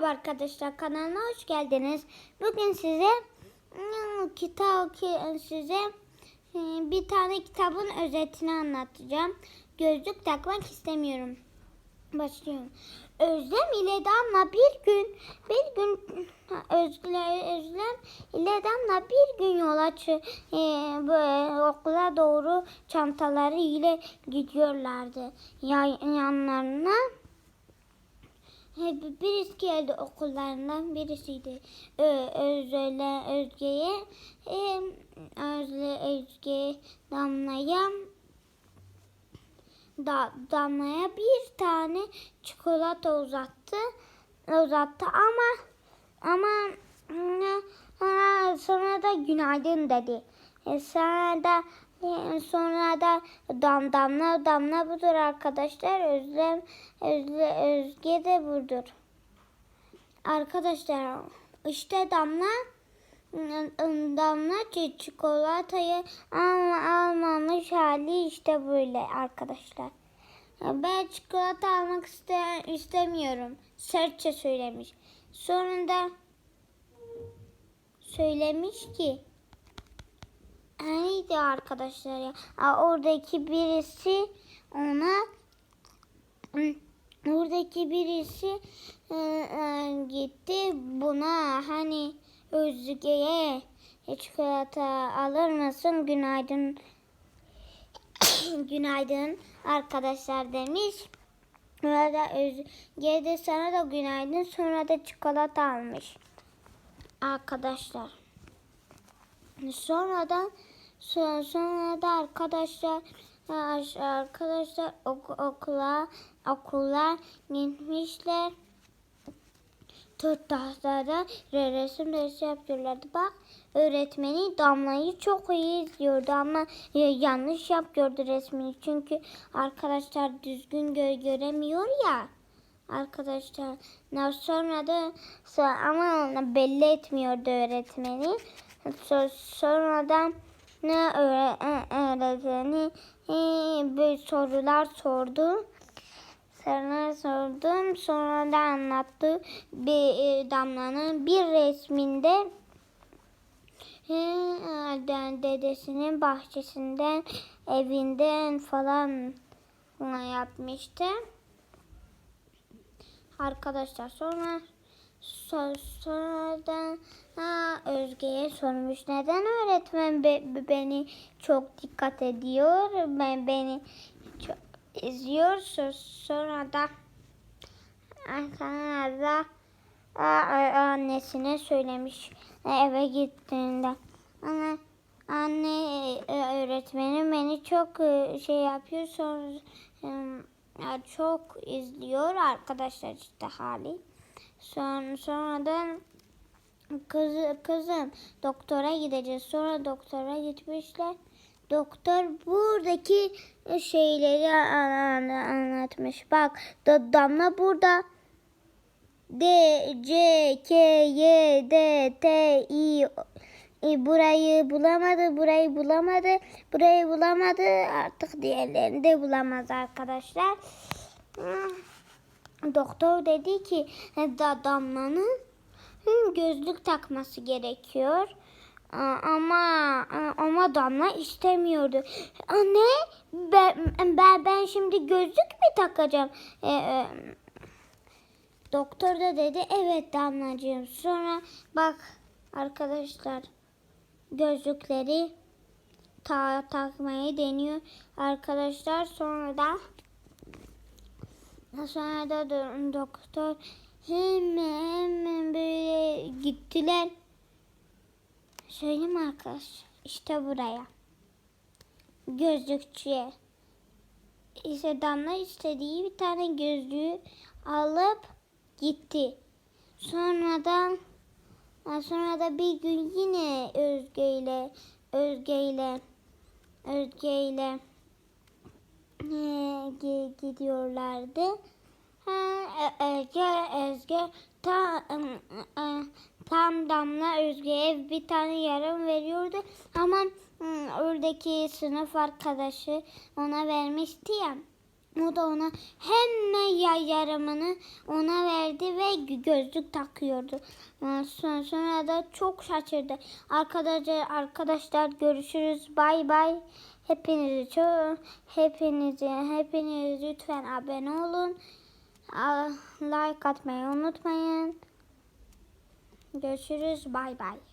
Merhaba arkadaşlar kanalıma hoş geldiniz. Bugün size hmm, kitap ki- size e, bir tane kitabın özetini anlatacağım. Gözlük takmak istemiyorum. Başlıyorum. Özlem ile Damla bir gün bir gün Özlem, Özlem ile Damla bir gün yola çı, e, bu, okula doğru çantaları ile gidiyorlardı. Ya, yanlarına hep birisi geldi okullarından birisiydi. Özle Özge'ye Özle Özge Damla'ya da, Damla'ya bir tane çikolata uzattı. Uzattı ama ama sonra da günaydın dedi. E, sonra da sonra da dam damla damla budur arkadaşlar. Özlem Özle, Özge de budur. Arkadaşlar işte damla damla çi- çikolatayı alma, almamış hali işte böyle arkadaşlar. Ben çikolata almak iste, istemiyorum. Sertçe söylemiş. Sonunda söylemiş ki neydi arkadaşlar ya? Aa, oradaki birisi ona oradaki birisi e, e, gitti buna hani Özge'ye çikolata alır mısın? Günaydın. günaydın arkadaşlar demiş. Sonra da Özge de sana da günaydın. Sonra da çikolata almış. Arkadaşlar. Sonradan sonra, sonra da arkadaşlar arkadaşlar ok- okula okula gitmişler. Dört tahtada resim dersi yapıyorlardı. Bak öğretmeni Damla'yı çok iyi izliyordu ama e, yanlış yapıyordu resmini. Çünkü arkadaşlar düzgün gö- göremiyor ya. Arkadaşlar sonra da ama belli etmiyordu öğretmeni. So- sonradan ne e- e, böyle sorular sordu. Sonra sordum. Sonra da anlattı. Bir e, damlanın bir resminde de- dedesinin bahçesinden, evinden falan yapmıştı. Arkadaşlar sonra so- sonradan ha, Özge'ye sormuş. Neden öğretmen be- beni çok dikkat ediyor? Ben beni çok izliyor So- sonra da sonra da a- a- annesine söylemiş e, eve gittiğinde. Anne anne öğretmenim beni çok e, şey yapıyor. Sonra çok izliyor arkadaşlar işte hali. Son, sonradan kız, kızım doktora gideceğiz. Sonra doktora gitmişler. Doktor buradaki şeyleri an- an- anlatmış. Bak da, damla burada. D, C, K, Y, D, T, I, e, burayı bulamadı, burayı bulamadı, burayı bulamadı. Artık diğerlerini de bulamaz arkadaşlar. Doktor dedi ki da Damla'nın gözlük takması gerekiyor. Ama ama Damla istemiyordu. Anne ben ben, ben şimdi gözlük mü takacağım? Ee, e, doktor da dedi evet Damlacığım. Sonra bak arkadaşlar gözlükleri ta takmayı deniyor arkadaşlar. Sonra da sonra da do- doktor hemen böyle gittiler. Söyleyeyim arkadaşlar. İşte buraya. Gözlükçüye. İşte Damla istediği bir tane gözlüğü alıp gitti. Sonradan sonra da bir gün yine Özge ile Özge ile Özge ile e, gi- gidiyorlardı. E- Özge, Özge ta, ım, ı, tam Damla Özge'ye bir tane yarım veriyordu. Ama oradaki sınıf arkadaşı ona vermişti ya. O da ona hemen yay yarımını ona verdi ve gözlük takıyordu. Ondan Sonra, sonra da çok şaşırdı. Arkadaşlar arkadaşlar görüşürüz. Bay bay. Hepinizi çok hepinizi hepiniz lütfen abone olun. Like atmayı unutmayın. Görüşürüz. Bay bay.